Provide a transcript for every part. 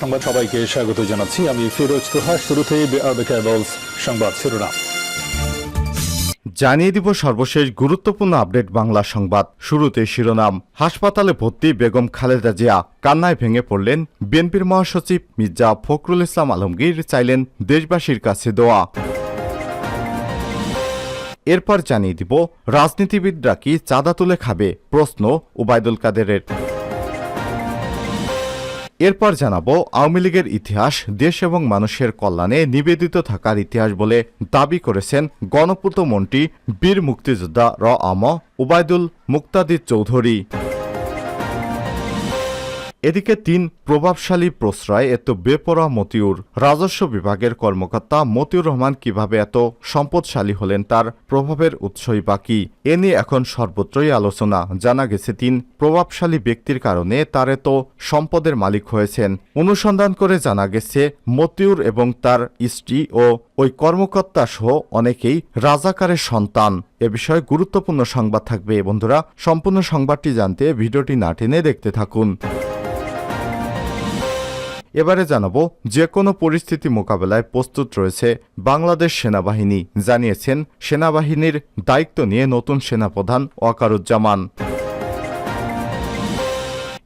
সংবাদ সবাইকে স্বাগত জানাচ্ছি। আমি ফিরোজ তোহা শুরুতেই সংবাদ শিরোনাম। জানিয়ে দিব সর্বশেষ গুরুত্বপূর্ণ আপডেট বাংলা সংবাদ। শুরুতে শিরোনাম, হাসপাতালে ভর্তি বেগম খালেদা জিয়া। কান্নায় ভেঙে পড়লেন বিএনপির মহাসচিব মির্জা ফখরুল ইসলাম আলমগীর চাইলেন দেশবাসীর কাছে দোয়া। এরপর জানিয়ে দিব, রাজনীতিবিদরা কি চাঁদা তুলে খাবে? প্রশ্ন ওবায়দুল কাদেরের। এরপর জানাব, আওয়ামী লীগের ইতিহাস, দেশ এবং মানুষের কল্যাণে নিবেদিত থাকার ইতিহাস বলে দাবি করেছেন গণপূর্ত মন্ত্রী, বীর মুক্তিযোদ্ধা র আম ওবায়দুল মুক্তাদির চৌধুরী। এদিকে তিন প্রভাবশালী প্রশ্রয়, এত বেপরা মতিউর। রাজস্ব বিভাগের কর্মকর্তা মতিউর রহমান কীভাবে এত সম্পদশালী হলেন তার প্রভাবের উৎসই বাকি এ নিয়ে এখন সর্বত্রই আলোচনা। জানা গেছে তিন প্রভাবশালী ব্যক্তির কারণে তার এত সম্পদের মালিক হয়েছেন। অনুসন্ধান করে জানা গেছে, মতিউর এবং তার স্ত্রী ও ওই কর্মকর্তা সহ অনেকেই রাজাকারের সন্তান। এ বিষয়ে গুরুত্বপূর্ণ সংবাদ থাকবে। বন্ধুরা, সম্পূর্ণ সংবাদটি জানতে ভিডিওটি না টেনে দেখতে থাকুন। এবারে জানাব যে কোনো পরিস্থিতি মোকাবেলায় প্রস্তুত রয়েছে বাংলাদেশ সেনাবাহিনী, জানিয়েছেন সেনাবাহিনীর দায়িত্ব নিয়ে নতুন সেনাপ্রধান ওয়াকারুজ্জামান।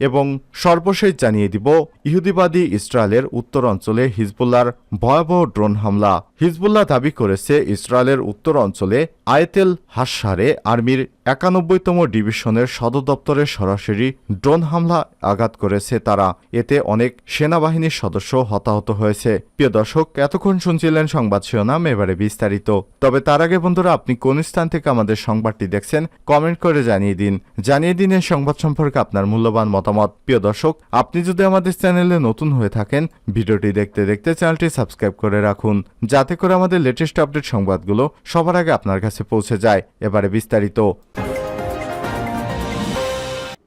এবং সর্বশেষ জানিয়ে দিব, ইহুদিবাদী ইসরায়েলের উত্তর অঞ্চলে হিজবুল্লার ভয়াবহ ড্রোন হামলা। হিজবুল্লাহ দাবি করেছে, ইসরায়েলের উত্তর অঞ্চলে আয়েতেল হাসারে আর্মির একানব্বইতম ডিভিশনের সদর দপ্তরে সরাসরি ড্রোন হামলা আঘাত করেছে তারা। এতে অনেক সেনাবাহিনীর সদস্য হতাহত হয়েছে। প্রিয় দর্শক, এতক্ষণ শুনছিলেন সংবাদ শিরোনাম, এবারে বিস্তারিত। তবে তার আগে বন্ধুরা, আপনি কোন স্থান থেকে আমাদের সংবাদটি দেখছেন, কমেন্ট করে জানিয়ে দিন। জানিয়ে দিন এই সংবাদ সম্পর্কে আপনার মূল্যবান মতামত। প্রিয় দর্শক, আপনি যদি আমাদের চ্যানেলে নতুন হয়ে থাকেন, ভিডিওটি দেখতে দেখতে চ্যানেলটি সাবস্ক্রাইব করে রাখুন, যাতে করে আমাদের লেটেস্ট আপডেট সংবাদগুলো সবার আগে আপনার কাছে পৌঁছে যায়। এবারে বিস্তারিত।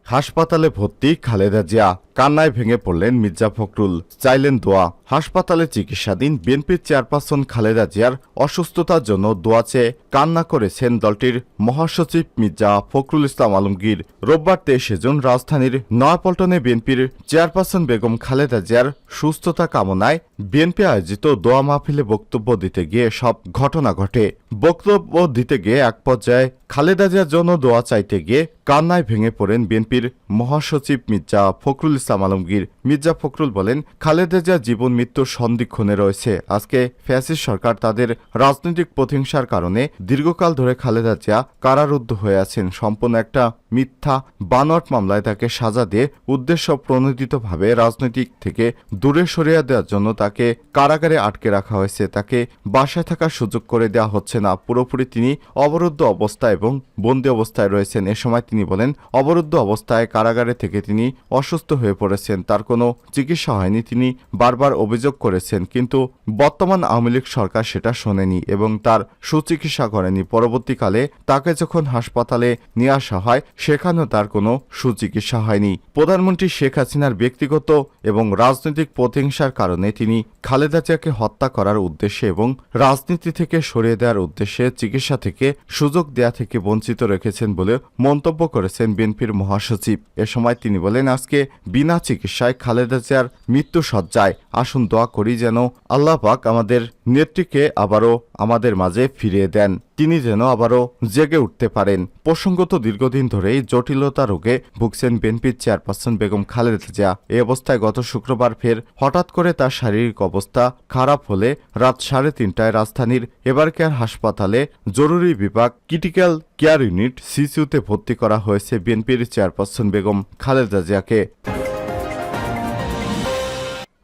হাসপাতালে ভর্তি খালেদা জিয়া। কান্নায় ভেঙে পড়লেন মির্জা ফখরুল। চাইলেন দোয়া। হাসপাতালে চিকিৎসাধীন বিএনপির চেয়ারপারসন খালেদা জিয়ার অসুস্থতার জন্য দোয়া চেয়ে কান্না করেছেন দলটির মহাসচিব মির্জা ফখরুল ইসলাম আলমগীর। রোববার তেইশে জুন রাজধানীর নয়াপল্টনে বিএনপির চেয়ারপারসন বেগম খালেদা জিয়ার সুস্থতা কামনায় বিএনপি আয়োজিত দোয়া মাহফিলে বক্তব্য দিতে গিয়ে সব ঘটনা ঘটে। বক্তব্য দিতে গিয়ে এক পর্যায়ে খালেদা জিয়ার জন্য দোয়া চাইতে গিয়ে কান্নায় ভেঙে পড়েন বিএনপির মহাসচিব মির্জা ফখরুল ইসলাম আলমগীর মির্জা ফখরুল বলেন, খালেদা জিয়া জীবন মৃত্যুর সন্দিক্ষণে রয়েছে। আজকে ফ্যাসিস সরকার তাদের রাজনৈতিক প্রতিহিংসার কারণে দীর্ঘকাল ধরে খালেদা জিয়া কারারুদ্ধ হয়ে আছেন। সম্পূর্ণ একটা মিথ্যা বানট মামলায় তাকে সাজা দিয়ে উদ্দেশ্য প্রণোদিতভাবে রাজনৈতিক থেকে দূরে সরিয়ে দেওয়ার জন্য তাকে কারাগারে আটকে রাখা হয়েছে। তাকে বাসায় থাকার সুযোগ করে দেওয়া হচ্ছে না। পুরোপুরি তিনি অবরুদ্ধ অবস্থা এবং বন্দি অবস্থায় রয়েছেন। এ সময় তিনি বলেন, অবরুদ্ধ অবস্থায় কারাগারে থেকে তিনি অসুস্থ হয়ে পড়েছেন, তার কোনো চিকিৎসা হয়নি, তিনি বারবার অভিযোগ করেছেন, কিন্তু বর্তমান আওয়ামী লীগ সরকার সেটা শোনেনি এবং তার সুচিকিৎসা করেনি। পরবর্তীকালে তাকে যখন হাসপাতালে নিয়ে আসা হয়, সেখানেও তার কোনো সুচিকিৎসা হয়নি। প্রধানমন্ত্রী শেখ হাসিনার ব্যক্তিগত এবং রাজনৈতিক প্রতিহিংসার কারণে তিনি খালেদা জিয়াকে হত্যা করার উদ্দেশ্যে এবং রাজনীতি থেকে সরিয়ে দেওয়ার উদ্দেশ্যে চিকিৎসা থেকে সুযোগ দেয়া থেকে বঞ্চিত রেখেছেন বলে মন্তব্য করেছেন বিএনপির মহাসচিব। এ সময় তিনি বলেন, আজকে বিনা চিকিৎসায় খালেদা জিয়ার মৃত্যু সজ্জায় আসুন দোয়া করি যেন আল্লাহ পাক আমাদের নেত্রীকে আবারও আমাদের মাঝে ফিরিয়ে দেন। তিনি যেন আবারও জেগে উঠতে পারেন। প্রসঙ্গত দীর্ঘদিন ধরেই জটিলতা রোগে ভুগছেন বিএনপির চেয়ারপারসন বেগম খালেদা জিয়া। এই অবস্থায় গত শুক্রবার ফের হঠাৎ করে তার শারীরিক অবস্থা খারাপ হলে রাত সাড়ে তিনটায় রাজধানীর এবারকেয়ার হাসপাতালে জরুরি বিভাগ ক্রিটিক্যাল কেয়ার ইউনিট সিসিউতে ভর্তি করা হয়েছে বিএনপির চেয়ারপারসন বেগম খালেদা জিয়াকে।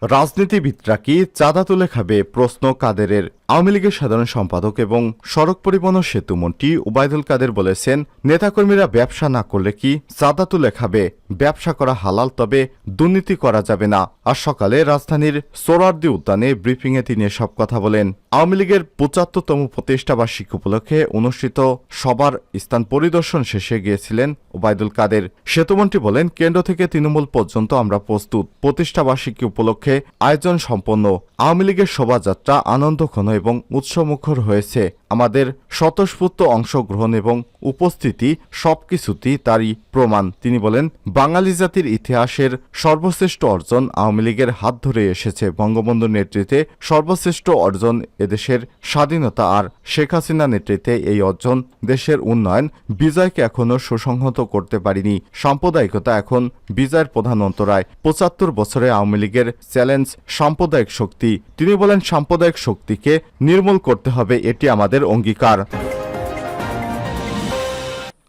রাজনীতিবিদরা কি চাঁদা তুলে খাবে প্রশ্ন কাদেরের আওয়ামী লীগের সাধারণ সম্পাদক এবং সড়ক পরিবহন সেতু মন্ত্রী উবায়দুল কাদের বলেছেন, নেতাকর্মীরা ব্যবসা না করলে কি চাঁদা তুলে খাবে ব্যবসা করা হালাল তবে দুর্নীতি করা যাবে না। আর সকালে রাজধানীর সোরারদি উদ্যানে ব্রিফিংয়ে তিনি সব কথা বলেন। আওয়ামী লীগের পঁচাত্তরতম প্রতিষ্ঠা বার্ষিকী উপলক্ষে অনুষ্ঠিত সবার স্থান পরিদর্শন শেষে গিয়েছিলেন ওবায়দুল কাদের। সেতুমন্ত্রী বলেন, কেন্দ্র থেকে তৃণমূল পর্যন্ত আমরা প্রস্তুত। প্রতিষ্ঠা বার্ষিকী উপলক্ষে আয়োজন সম্পন্ন আওয়ামী লীগের শোভাযাত্রা আনন্দঘন এবং উৎসমুখর হয়েছে। আমাদের স্বতঃস্ফূর্ত অংশগ্রহণ এবং উপস্থিতি সবকিছুতেই তারই প্রমাণ। তিনি বলেন, বাঙালি জাতির ইতিহাসের সর্বশ্রেষ্ঠ অর্জন আওয়ামী লীগের হাত ধরে এসেছে। বঙ্গবন্ধুর নেতৃত্বে সর্বশ্রেষ্ঠ অর্জন এদেশের স্বাধীনতা আর শেখ হাসিনা নেতৃত্বে এই অর্জন দেশের উন্নয়ন বিজয়কে এখনও সুসংহত করতে পারিনি। সাম্প্রদায়িকতা এখন বিজয়ের প্রধান অন্তরায়। পঁচাত্তর বছরে আওয়ামী লীগের চ্যালেঞ্জ সাম্প্রদায়িক শক্তি। তিনি বলেন, সাম্প্রদায়িক শক্তিকে নির্মূল করতে হবে, এটি আমাদের অঙ্গীকার।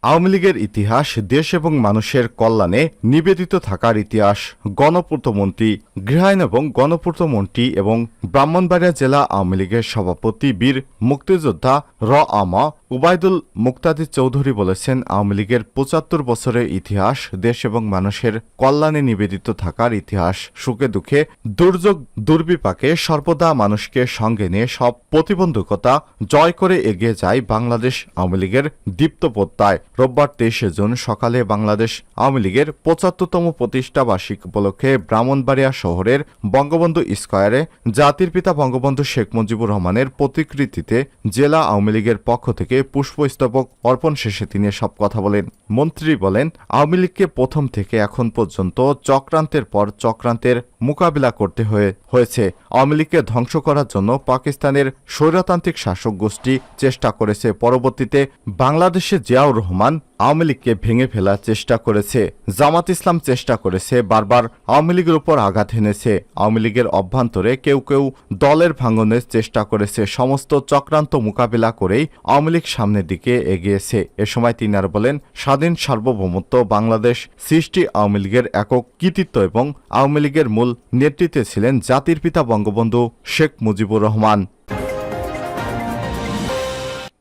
আওয়ামী লীগের ইতিহাস, দেশ এবং মানুষের কল্যাণে নিবেদিত থাকার ইতিহাস গণপূর্ত মন্ত্রী গৃহায়ন এবং গণপূর্ত মন্ত্রী এবং ব্রাহ্মণবাড়িয়া জেলা আওয়ামী লীগের সভাপতি বীর মুক্তিযোদ্ধা র আমা উবায়দুল মুক্তাদি চৌধুরী বলেছেন, আওয়ামী লীগের পঁচাত্তর বছরের ইতিহাস, দেশ এবং মানুষের কল্যাণে নিবেদিত থাকার ইতিহাস, সুখে দুঃখে, দুর্যোগ দুর্বিপাকে সর্বদা মানুষকে সঙ্গে নিয়ে সব প্রতিবন্ধকতা জয় করে এগিয়ে যায় বাংলাদেশ আওয়ামী লীগের দীপ্তপত্তায় রোববার তেইশে জুন সকালে বাংলাদেশ আওয়ামী লীগের পঁচাত্তরতম প্রতিষ্ঠা বার্ষিক উপলক্ষে ব্রাহ্মণবাড়িয়া শহরের বঙ্গবন্ধু স্কয়ারে জাতির পিতা বঙ্গবন্ধু শেখ মুজিবুর রহমানের প্রতিকৃতিতে জেলা আওয়ামী লীগের পক্ষ থেকে পুষ্পস্তবক অর্পণ শেষে তিনি সব কথা বলেন। মন্ত্রী বলেন, আওয়ামী লীগকে প্রথম থেকে এখন পর্যন্ত চক্রান্তের পর চক্রান্তের মোকাবিলা করতে হয়ে, হয়েছে। আওয়ামী লীগকে ধ্বংস করার জন্য পাকিস্তানের স্বৈরতান্ত্রিক শাসক গোষ্ঠী চেষ্টা করেছে। পরবর্তীতে বাংলাদেশে জিয়াউর রহমান আওয়ামী লীগকে ভেঙে ফেলার চেষ্টা করেছে। জামাত ইসলাম চেষ্টা করেছে, বারবার আওয়ামী লীগের উপর আঘাত হেনেছে। আওয়ামী লীগের অভ্যন্তরে কেউ কেউ দলের ভাঙনের চেষ্টা করেছে। সমস্ত চক্রান্ত মোকাবিলা করেই আওয়ামী লীগ সামনের দিকে এগিয়েছে। এ সময় তিনি আর বলেন, স্বাধীন সার্বভৌমত্ব বাংলাদেশ সৃষ্টি আওয়ামী লীগের একক কৃতিত্ব এবং আওয়ামী লীগের মূল নেতৃত্বে ছিলেন জাতির পিতা বঙ্গবন্ধু শেখ মুজিবুর রহমান।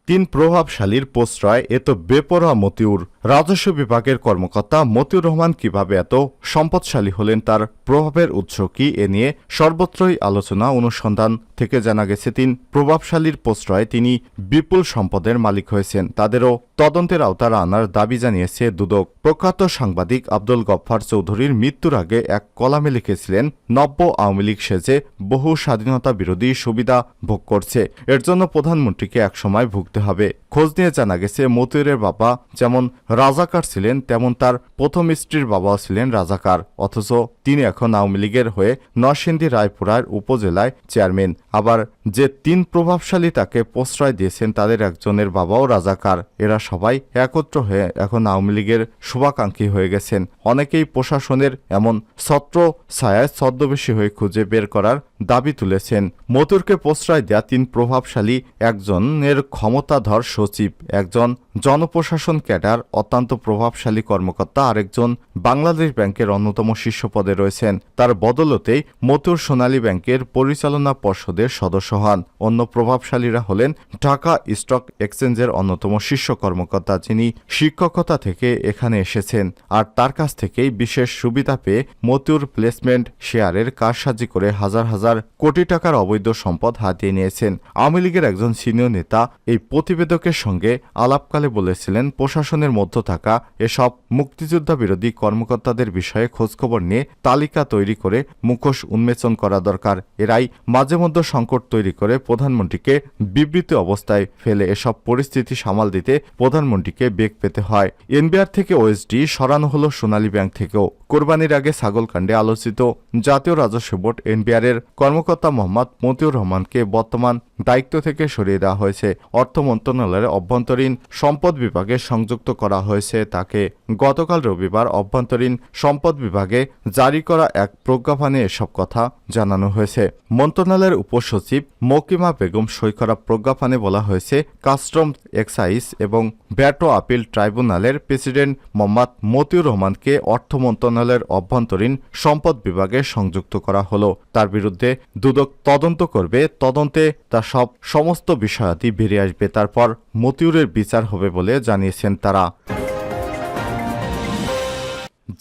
তিন প্রভাবশালীর প্রশ্রয় এত বেপরোয়া মতিউর। রাজস্ব বিভাগের কর্মকর্তা মতিউর রহমান কীভাবে এত সম্পদশালী হলেন তার প্রভাবের উৎস কি এ নিয়ে সর্বত্রই আলোচনা অনুসন্ধান থেকে জানা গেছে, তিন প্রভাবশালীর প্রশ্রয়ে তিনি বিপুল সম্পদের মালিক হয়েছেন। তাদেরও তদন্তের আওতার আনার দাবি জানিয়েছে দুদক। প্রখ্যাত সাংবাদিক আব্দুল গফফার চৌধুরীর মৃত্যুর আগে এক কলামে লিখেছিলেন, নব্য আওয়ামী লীগ সেজে বহু স্বাধীনতা বিরোধী সুবিধা ভোগ করছে। এর জন্য প্রধানমন্ত্রীকে একসময় ভুগতে হবে। খোঁজ নিয়ে জানা গেছে, মতিউরের বাবা যেমন রাজাকার ছিলেন, তেমন তার প্রথম স্ত্রীর বাবাও ছিলেন রাজাকার। অথচ তিনি এখন আওয়ামী লীগের হয়ে নরসিংদী রায়পুরার উপজেলায় চেয়ারম্যান। আবার যে তিন প্রভাবশালী তাকে প্রশ্রয় দিয়েছেন, তাদের একজনের বাবাও রাজাকার। এরা সবাই একত্র হয়ে এখন আওয়ামী লীগের শুভাকাঙ্ক্ষী হয়ে গেছেন। অনেকেই প্রশাসনের এমন ছত্র ছায়ায় ছদ্মবেশী হয়ে খুঁজে বের করার দাবি তুলেছেন। মতুরকে প্রশ্রয় দেয়া তিন প্রভাবশালী একজনের ক্ষমতাধর সচিব, একজন জনপ্রশাসন ক্যাডার, অত্যন্ত প্রভাবশালী কর্মকর্তা, আরেকজন বাংলাদেশ ব্যাংকের অন্যতম শীর্ষ পদে রয়েছেন। তার বদলতেই মতুর সোনালী ব্যাংকের পরিচালনা পর্ষদের সদস্য হন। অন্য প্রভাবশালীরা হলেন ঢাকা স্টক এক্সচেঞ্জের অন্যতম শীর্ষ কর্মকর্তা, যিনি শিক্ষকতা থেকে এখানে এসেছেন। আর তার কাছ থেকেই বিশেষ সুবিধা পেয়ে মতুর প্লেসমেন্ট শেয়ারের কারসাজি করে হাজার হাজার কোটি টাকার অবৈধ সম্পদ হাতিয়ে নিয়েছেন। আওয়ামী লীগের একজন সিনিয়র নেতা এই প্রতিবেদকের সঙ্গে আলাপকালে বলেছিলেন, প্রশাসনের মধ্যে থাকা এসব মুক্তিযোদ্ধা বিরোধী কর্মকর্তাদের বিষয়ে খোঁজখবর নিয়ে তালিকা তৈরি করে মুখোশ উন্মোচন করা দরকার। এরাই মাঝে মধ্যে সংকট তৈরি করে প্রধানমন্ত্রীকে বিবৃত অবস্থায় ফেলে এসব পরিস্থিতি সামাল দিতে প্রধানমন্ত্রীকে বেগ পেতে হয়। এনবিআর থেকে ওএসডি সরানো হলো সোনালী ব্যাংক থেকেও। কোরবানির আগে ছাগলকাণ্ডে আলোচিত জাতীয় রাজস্ব বোর্ড এনবিআর এর কর্মকর্তা মোহাম্মদ মতিউর রহমানকে বর্তমান দায়িত্ব থেকে সরিয়ে দেওয়া হয়েছে। অর্থ মন্ত্রণালয়ের অভ্যন্তরীণ সম্পদ বিভাগে সংযুক্ত করা হয়েছে তাকে। গতকাল রবিবার অভ্যন্তরীণ সম্পদ বিভাগে জারি করা এক প্রজ্ঞাপনে এসব কথা জানানো হয়েছে। মন্ত্রণালয়ের উপসচিব মকিমা বেগম সই করা প্রজ্ঞাপনে বলা হয়েছে, কাস্টম এক্সাইজ এবং ব্যাটো আপিল ট্রাইব্যুনালের প্রেসিডেন্ট মোহাম্মদ মতিউর রহমানকে অর্থ মন্ত্রণালয়ের অভ্যন্তরীণ সম্পদ বিভাগে সংযুক্ত করা হলো। তার বিরুদ্ধে দুদক তদন্ত করবে, তদন্তে তার সব সমস্ত বিষয়াদি বেরিয়ে আসবে। তারপর মতিউরের বিচার হবে বলে জানিয়েছেন তারা।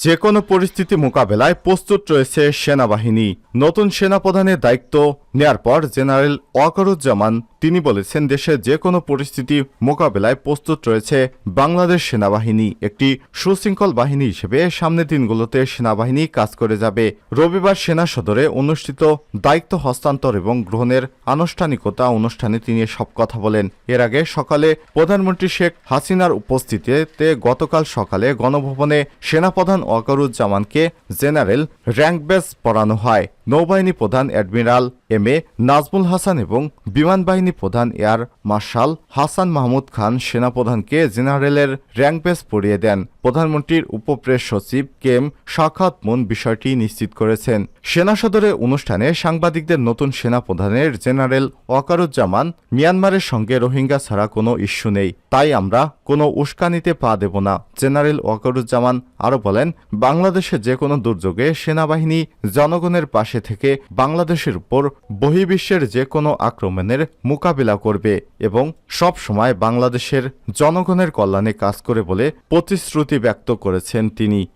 যে কোনো পরিস্থিতি মোকাবেলায় প্রস্তুত রয়েছে সেনাবাহিনী। নতুন সেনাপ্রধানের দায়িত্ব নেয়ার পর জেনারেল ওয়াকারুজ্জামান তিনি বলেছেন দেশে যে কোনো পরিস্থিতি মোকাবেলায় প্রস্তুত রয়েছে বাংলাদেশ সেনাবাহিনী। একটি সুশৃঙ্খল বাহিনী হিসেবে সামনের দিনগুলোতে সেনাবাহিনী কাজ করে যাবে। রবিবার সেনা সদরে অনুষ্ঠিত দায়িত্ব হস্তান্তর এবং গ্রহণের আনুষ্ঠানিকতা অনুষ্ঠানে তিনি সব কথা বলেন। এর আগে সকালে প্রধানমন্ত্রী শেখ হাসিনার উপস্থিতিতে গতকাল সকালে গণভবনে সেনাপ্রধান ওয়াকারুজ্জামানকে জেনারেল র্যাঙ্ক বেস পড়ানো হয়। নৌবাহিনী প্রধান admiral M A Nazmul Hasan এবং বিমান বাহিনী প্রধান এয়ার মার্শাল হাসান মাহমুদ খান সেনাপ্রধানকে জেনারেলের র্যাঙ্ক পেস পড়িয়ে দেন। প্রধানমন্ত্রীর উপপ্রেস সচিব কেম শাখাত মুন বিষয়টি নিশ্চিত করেছেন। সেনা সদরে অনুষ্ঠানে সাংবাদিকদের নতুন সেনা প্রধানের জেনারেল ওয়াকারুজ্জামান, মিয়ানমারের সঙ্গে রোহিঙ্গা ছাড়া কোনো ইস্যু নেই। তাই আমরা কোনো উস্কানিতে পা দেব না, জেনারেল ওয়াকারুজ্জামান আরও বলেন, বাংলাদেশে যে কোনো দুর্যোগে সেনাবাহিনী জনগণের পাশে থেকে বাংলাদেশের উপর বহির্বিশ্বের যে কোনো আক্রমণের মোকাবিলা করবে এবং সব সময় বাংলাদেশের জনগণের কল্যাণে কাজ করে বলে প্রতিশ্রুতি ব্যক্ত করেছেন তিনি।